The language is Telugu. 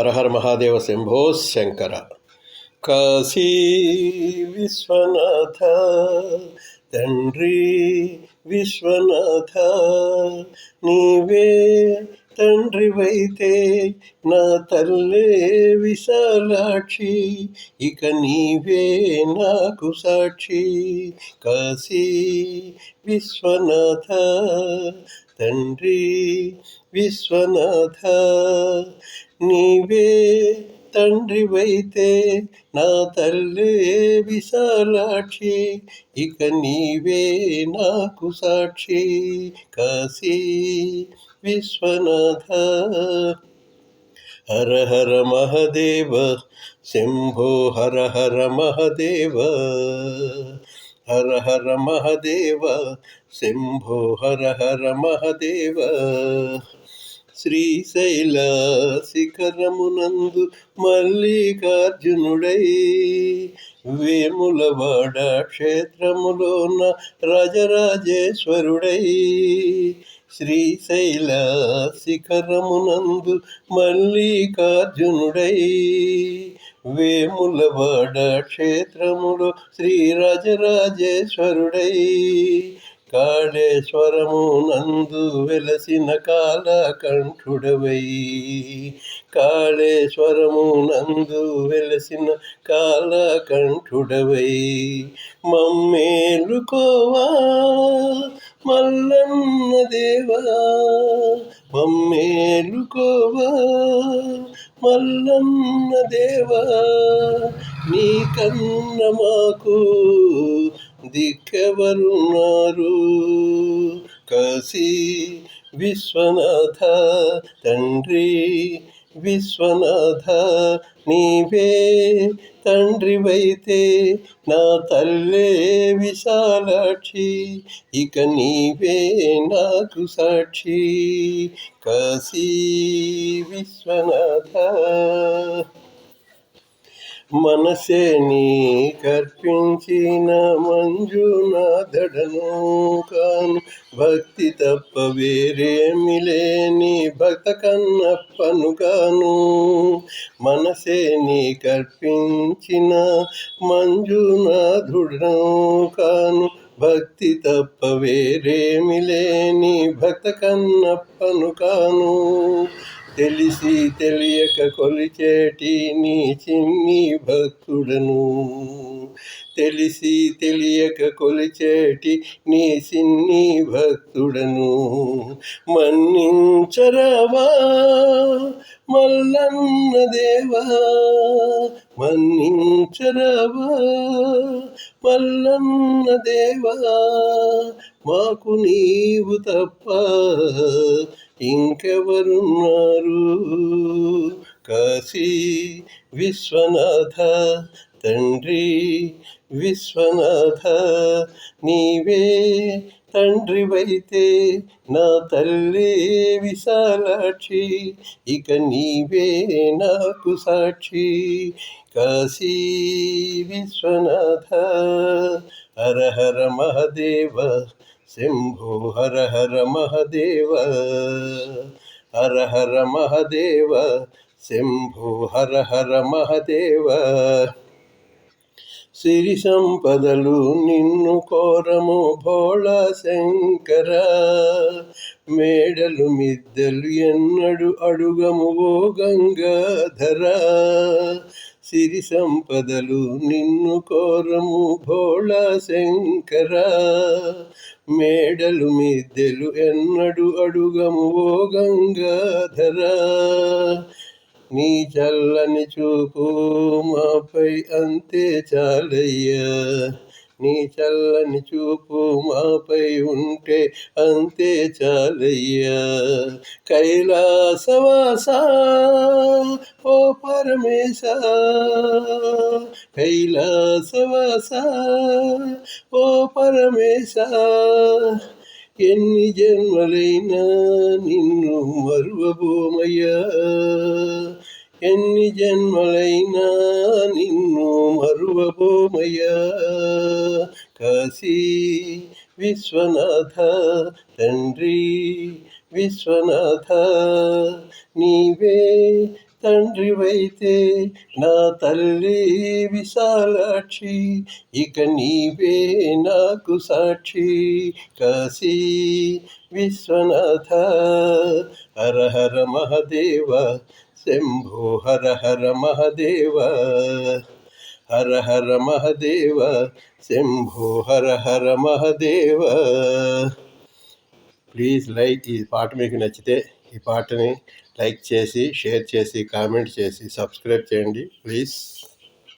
హరహర మహాదేవ శంభో శంకర. కాశీ విశ్వనాథ తండ్రి విశ్వనాథ నీవే తండ్రివైతే నా తల్లే విశాలాక్షి ఇక నీవే నాకు సాక్షి. కాశీ విశ్వనాథ తండ్రి విశ్వనాథ నీవే తండ్రివైతే నా తల్లే విశాలాక్షి? ఇక నీవే నాకు సాక్షి కాశీ విశ్వనాథ. హర హర మహదేవ శంభో హర హర మహదేవ. హర హర మహదేవ శంభో హర హర మహదేవ. శ్రీశైల శిఖరమునందు మల్లికార్జునుడై. వేములవాడ క్షేత్రములోన రాజరాజేశ్వరుడై. శ్రీశైల శిఖరమునందు మల్లికార్జునుడై. వేములవాడ క్షేత్రములో శ్రీరాజరాజేశ్వరుడై కాళేశ్వరము నందు వెలసిన కాలకంఠుడవై. కాళేశ్వరము నందు వెలసిన కాలకంఠుడవై. మమ్మేలుకోవా మల్లన్న దేవా? మమ్మేలుకోవా మల్లన్న దేవా? నీ కన్న మాకు దిక్కెవరున్నారు కాశీ విశ్వనాథ తండ్రి విశ్వనాథ నీవే తండ్రివైతే నా తల్లే విశాలాక్షి ఇక నీవే నాకు సాక్షి. కాశీ విశ్వనాథ మనసే నీ కర్పించిన మంజునాథడను కాను. భక్తి తప్ప వేరేమి లేని భక్త కన్నప్పను కాను. మనసే నీ కర్పించిన మంజునాథుడను కాను. భక్తి తప్ప వేరేమి లేని భక్త కన్నప్పను కాను. తెలిసి తెలియక కొలిచేటి నీ చిన్ని భక్తుడను. తెలిసి తెలియక కొలిచేటి నీ చిన్ని భక్తుడను. మన్నించరవా? మల్లన్న దేవా? మన్నించరవా? మల్లన్న దేవా? మాకు నీవు తప్ప ఇంకెవరున్నారు? కాశీ విశ్వనాథ తండ్రి విశ్వనాథ నీవే తండ్రివైతే నా తల్లి విశాలాక్షి ఇక నీవే నాకు సాక్షి. కాశీ విశ్వనాథ హర హర మహదేవ శంభో హర హర మహదేవ హర హర మహదేవ శంభో హర హర మహదేవ సిరి సంపదలు నిన్ను కోరము భోళ శంకర మేడలు మిద్దలు ఎన్నడు అడుగము ఓ గంగాధర. సిరి సంపదలు నిన్ను కోరము భోళ శంకర. మేడలు మిద్దెలు ఎన్నడు అడుగము ఓ గంగాధర. నీ చల్లని చూపు మాపై అంతే చాలయ్యా. నీ చల్లని చూపు మాపై ఉంటే అంతే చాలయ్యా. కైలాసవాస ఓ పరమేశ. కైలాసవాస ఓ పరమేశ. ఎన్ని జన్మలైనా నిన్ను మరువబోమయ్యా. ఎన్ని జన్మలైనా నిన్ను మరువబోమయ్యా. కాశీ విశ్వనాథ తండ్రి విశ్వనాథ నీవే తండ్రివైతే నా తల్లి విశాలాక్షి ఇక నీవే నాకు సాక్షి. కాశీ విశ్వనాథ హర హర మహదేవ శంభో హర హర మహదేవ. హర హర మహదేవ శంభో హర హర మహదేవ. ప్లీజ్ లైక్ ఈ పాట మీకు నచ్చితే ఈ పాటని లైక్ చేసి షేర్ చేసి కామెంట్ చేసి సబ్స్క్రైబ్ చేయండి. ప్లీజ్.